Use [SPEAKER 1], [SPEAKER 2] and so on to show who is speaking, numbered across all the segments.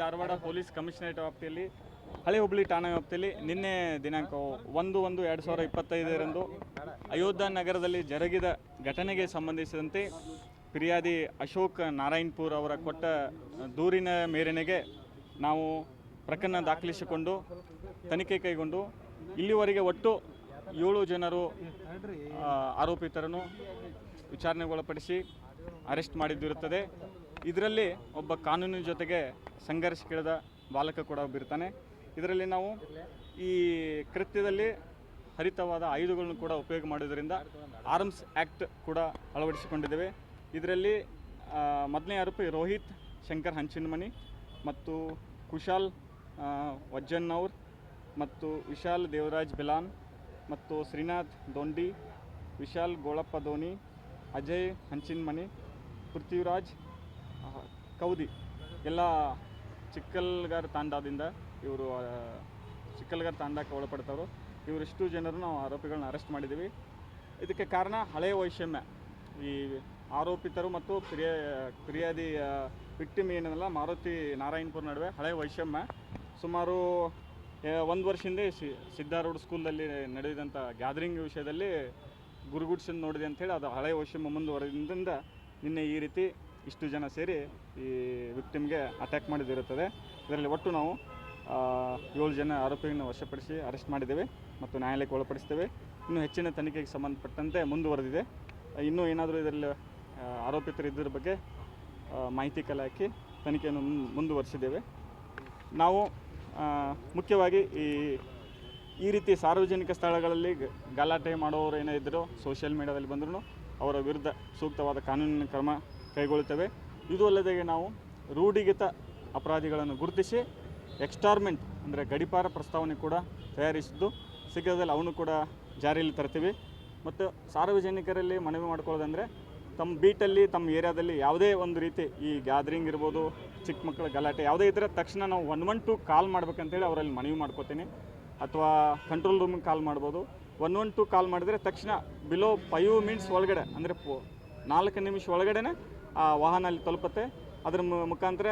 [SPEAKER 1] Dharwad police commissionerate ವ್ಯಾಪ್ತಿಯಲ್ಲಿ, ಹಳೆ ಹುಬ್ಳಿ ಠಾಣಾ ವ್ಯಾಪ್ತಿಯಲ್ಲಿ ನಿನ್ನೆ ದಿನಾಂಕ ಒಂದು ಒಂದು ಎರಡು ಸಾವಿರ ಇಪ್ಪತ್ತೈದರಂದು ಅಯೋಧ್ಯ ನಗರದಲ್ಲಿ ಜರುಗಿದ ಘಟನೆಗೆ ಸಂಬಂಧಿಸಿದಂತೆ ಫಿರ್ಯಾದಿ ಅಶೋಕ್ ನಾರಾಯಣ್ಪುರ್ ಅವರ ಕೊಟ್ಟ ದೂರಿನ ಮೇರೆನೆಗೆ ನಾವು ಪ್ರಕರಣ ದಾಖಲಿಸಿಕೊಂಡು, ತನಿಖೆ ಕೈಗೊಂಡು, ಇಲ್ಲಿವರೆಗೆ ಒಟ್ಟು ಏಳು ಜನರು ಆರೋಪಿತರನ್ನು ವಿಚಾರಣೆಗೊಳಪಡಿಸಿ ಅರೆಸ್ಟ್ ಮಾಡಿದ್ದಿರುತ್ತದೆ. ಇದರಲ್ಲಿ ಒಬ್ಬ ಕಾನೂನಿನ ಜೊತೆಗೆ ಸಂಘರ್ಷಕ್ಕಿಳಿದ ಬಾಲಕ ಕೂಡ ಒಬ್ಬಿರ್ತಾನೆ ಇದರಲ್ಲಿ ನಾವು ಈ ಕೃತ್ಯದಲ್ಲಿ ಹರಿತವಾದ ಆಯುಧಗಳನ್ನು ಕೂಡ ಉಪಯೋಗ ಮಾಡೋದರಿಂದ ಆರ್ಮ್ಸ್ ಆ್ಯಕ್ಟ್ ಕೂಡ ಅಳವಡಿಸಿಕೊಂಡಿದ್ದೇವೆ. ಇದರಲ್ಲಿ ಮೊದಲನೇ ಆರೋಪಿ ರೋಹಿತ್ ಶಂಕರ್ ಹಂಚಿನಮನಿ ಮತ್ತು ಕುಶಾಲ್ ವಜ್ಜನ್ನವ್ರ್ ಮತ್ತು ವಿಶಾಲ್ ದೇವರಾಜ್ ಬಿಲಾನ್ ಮತ್ತು ಶ್ರೀನಾಥ್ ದೊಂಡಿ, ವಿಶಾಲ್ ಗೋಳಪ್ಪ ಧೋನಿ, ಅಜಯ್ ಹಂಚಿನಮನಿ, ಪೃಥ್ವಿರಾಜ್ ಕೌದಿ. ಎಲ್ಲ ಚಿಕ್ಕಲ್ಗಾರ ತಾಂಡಾದಿಂದ ಇವರು ಚಿಕ್ಕಲ್ಗಾರ ತಾಂಡಕ್ಕೆ ಒಳಪಡ್ತವರು. ಇವರಿಷ್ಟು ಜನರು ನಾವು ಆರೋಪಿಗಳನ್ನ ಅರೆಸ್ಟ್ ಮಾಡಿದ್ದೀವಿ ಇದಕ್ಕೆ ಕಾರಣ ಹಳೆಯ ವೈಷಮ್ಯ. ಈ ಆರೋಪಿತರು ಮತ್ತು ಫಿರ್ಯ ಫಿರ್ಯಾದಿ ವಿಕ್ಟಿಮ್ ಏನಲ್ಲ ಮಾರುತಿ ನಾರಾಯಣಪುರ ನಡುವೆ ಹಳೆಯ ವೈಷಮ್ಯ. ಸುಮಾರು ಒಂದು ವರ್ಷ ಹಿಂದೆ ಸಿ ಸಿದ್ಧಾರೂಢ ಸ್ಕೂಲಲ್ಲಿ ನಡೆದಂಥ ಗ್ಯಾದರಿಂಗ್ ವಿಷಯದಲ್ಲಿ ಗುರುಗುಡ್ಸಿಂದ ನೋಡಿದೆ ಅಂಥೇಳಿ ಅದು ಹಳೆಯ ವೈಷಮ್ಯ ಮುಂದುವರೆದಿಂದ ನಿನ್ನೆ ಈ ರೀತಿ ಇಷ್ಟು ಜನ ಸೇರಿ ಈ ವಿಕ್ಟಿಮ್ಗೆ ಅಟ್ಯಾಕ್ ಮಾಡಿದಿರುತ್ತದೆ. ಇದರಲ್ಲಿ ಒಟ್ಟು ನಾವು ಏಳು ಜನ ಆರೋಪಿಗಳನ್ನು ವಶಪಡಿಸಿ ಅರೆಸ್ಟ್ ಮಾಡಿದ್ದೇವೆ ಮತ್ತು ನ್ಯಾಯಾಲಯಕ್ಕೆ ಒಳಪಡಿಸ್ತೇವೆ ಇನ್ನೂ ಹೆಚ್ಚಿನ ತನಿಖೆಗೆ ಸಂಬಂಧಪಟ್ಟಂತೆ ಮುಂದುವರೆದಿದೆ. ಇನ್ನೂ ಏನಾದರೂ ಇದರಲ್ಲಿ ಆರೋಪಿತರು ಇದ್ದರ ಬಗ್ಗೆ ಮಾಹಿತಿ ಕಲೆ ಹಾಕಿ ತನಿಖೆಯನ್ನು ಮುಂದುವರಿಸಿದ್ದೇವೆ. ನಾವು ಮುಖ್ಯವಾಗಿ ಈ ಈ ರೀತಿ ಸಾರ್ವಜನಿಕ ಸ್ಥಳಗಳಲ್ಲಿ ಗಲಾಟೆ ಮಾಡೋರು ಏನೇ ಇದ್ದರೂ ಸೋಷಿಯಲ್ ಮೀಡಿಯಾದಲ್ಲಿ ಬಂದರೂ ಅವರ ವಿರುದ್ಧ ಸೂಕ್ತವಾದ ಕಾನೂನಿನ ಕ್ರಮ ಕೈಗೊಳ್ಳುತ್ತೇವೆ. ಇದು ಅಲ್ಲದೆ ನಾವು ರೂಢಿಗತ ಅಪರಾಧಿಗಳನ್ನು ಗುರುತಿಸಿ ಎಕ್ಸ್ಟಾರ್ಮೆಂಟ್ ಅಂದರೆ ಗಡಿಪಾರ ಪ್ರಸ್ತಾವನೆ ಕೂಡ ತಯಾರಿಸಿದ್ದು ಶೀಘ್ರದಲ್ಲಿ ಅವನು ಕೂಡ ಜಾರಿಯಲ್ಲಿ ತರ್ತೀವಿ. ಮತ್ತು ಸಾರ್ವಜನಿಕರಲ್ಲಿ ಮನವಿ ಮಾಡ್ಕೊಳ್ಳೋದಂದರೆ ತಮ್ಮ ಬೀಟಲ್ಲಿ, ತಮ್ಮ ಏರಿಯಾದಲ್ಲಿ ಯಾವುದೇ ಒಂದು ರೀತಿ ಈ ಗ್ಯಾದರಿಂಗ್ ಇರ್ಬೋದು, ಚಿಕ್ಕ ಮಕ್ಕಳ ಗಲಾಟೆ ಯಾವುದೇ ಇದ್ದರೆ ತಕ್ಷಣ ನಾವು ಒನ್ ಒನ್ ಟು ಕಾಲ್ ಮಾಡ್ಬೇಕಂತೇಳಿ ಅವರಲ್ಲಿ ಮನವಿ ಮಾಡ್ಕೋತೀನಿ. ಅಥವಾ ಕಂಟ್ರೋಲ್ ರೂಮಿಗೆ ಕಾಲ್ ಮಾಡ್ಬೋದು. ಒನ್ ಒನ್ ಟು ಕಾಲ್ ಮಾಡಿದರೆ ತಕ್ಷಣ ಬಿಲೋ ಫೈವ್ ಮಿನಿಟ್ಸ್ ಒಳಗಡೆ ಅಂದರೆ ನಾಲ್ಕು ನಿಮಿಷ ಒಳಗಡೆ ಆ ವಾಹನ ಅಲ್ಲಿ ತಲುಪುತ್ತೆ. ಅದರ ಮುಖಾಂತರ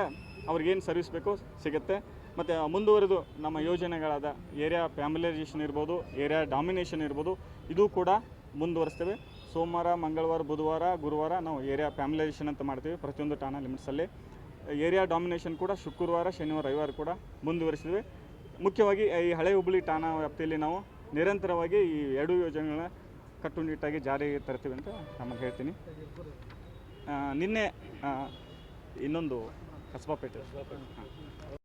[SPEAKER 1] ಅವ್ರಿಗೇನು ಸರ್ವಿಸ್ ಬೇಕೋ ಸಿಗುತ್ತೆ. ಮತ್ತು ಮುಂದುವರೆದು ನಮ್ಮ ಯೋಜನೆಗಳಾದ ಏರಿಯಾ ಫ್ಯಾಮಿಲೈಸೇಷನ್ ಇರ್ಬೋದು ಏರಿಯಾ ಡಾಮಿನೇಷನ್ ಇರ್ಬೋದು, ಇದು ಕೂಡ ಮುಂದುವರಿಸ್ತೇವೆ. ಸೋಮವಾರ, ಮಂಗಳವಾರ, ಬುಧವಾರ, ಗುರುವಾರ ನಾವು ಏರಿಯಾ ಫ್ಯಾಮಿಲೈಸೇಷನ್ ಅಂತ ಮಾಡ್ತೀವಿ ಪ್ರತಿಯೊಂದು ಠಾಣಾ ಲಿಮಿಟ್ಸಲ್ಲಿ ಏರಿಯಾ ಡಾಮಿನೇಷನ್ ಕೂಡ ಶುಕ್ರವಾರ, ಶನಿವಾರ, ರವಿವಾರ ಕೂಡ ಮುಂದುವರಿಸಿದ್ವಿ. ಮುಖ್ಯವಾಗಿ ಈ ಹಳೆ ಹುಬ್ಬಳ್ಳಿ ಠಾಣಾ ವ್ಯಾಪ್ತಿಯಲ್ಲಿ ನಾವು ನಿರಂತರವಾಗಿ ಈ ಎರಡು ಯೋಜನೆಗಳನ್ನ ಕಟ್ಟುನಿಟ್ಟಾಗಿ ಜಾರಿಗೆ ತರ್ತೀವಿ ಅಂತ ನಮಗೆ ಹೇಳ್ತೀನಿ. ನಿನ್ನೆ ಇನ್ನೊಂದು ಕಸಬಾಪೇಟೆ ಹಾಂ.